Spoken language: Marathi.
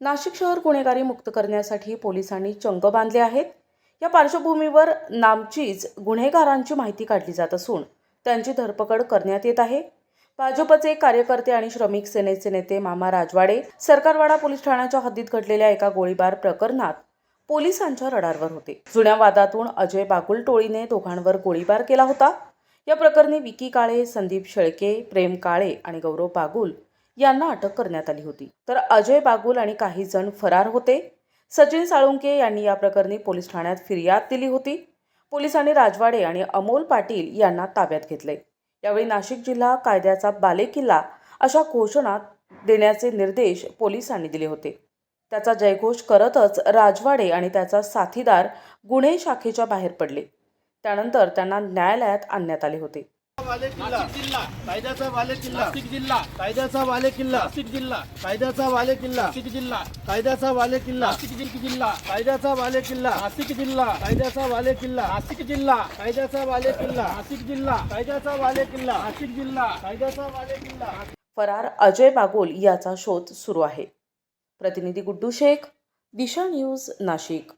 नाशिक शहर गुन्हेगारी मुक्त करण्यासाठी पोलिसांनी चंग बांधले आहेत. या पार्श्वभूमीवर नामचीच गुन्हेगारांची माहिती काढली जात असून त्यांची धरपकड करण्यात येत आहे. भाजपचे कार्यकर्ते आणि श्रमिक सेनेचे नेते मामा राजवाडे सरकारवाडा पोलीस ठाण्याच्या हद्दीत घडलेल्या एका गोळीबार प्रकरणात पोलिसांच्या रडारवर होते. जुन्या वादातून अजय बागुल टोळीने दोघांवर गोळीबार केला होता. या प्रकरणी विकी काळे संदीप शेळके प्रेम काळे आणि गौरव बागुल यांना अटक करण्यात आली होती. तर अजय बागुल आणि काही जण फरार होते. सचिन साळुंके यांनी या प्रकरणी पोलीस ठाण्यात फिर्याद दिली होती. पोलिसांनी राजवाडे आणि अमोल पाटील यांना ताब्यात घेतले. यावेळी नाशिक जिल्हा कायद्याचा बालेकिल्ला अशा घोषणा देण्याचे निर्देश पोलिसांनी दिले होते. त्याचा जयघोष करतच राजवाडे आणि त्याचा साथीदार गुन्हे शाखेच्या बाहेर पडले. त्यानंतर त्यांना न्यायालयात आणण्यात आले होते. वाले किल्ला जिल्हा कायद्याचा वाले किल्ला नाशिक जिल्हा कायद्याचा वाले किल्ला नाशिक जिल्हा कायद्याचा वाले किल्ला नाशिक जिल्हा कायद्याचा वाले किल्ला नाशिक जिल्हा कायद्याचा वाले किल्ला नाशिक जिल्हा कायद्याचा वाले किल्ला नाशिक जिल्हा कायद्याचा वाले किल्ला नाशिक जिल्हा कायद्याचा वाले किल्ला नाशिक जिल्हा कायद्याचा वाले किल्ला फरार अजय बागोल याचा शोध सुरू आहे प्रतिनिधी गुड्डू शेख दिशा न्यूज नाशिक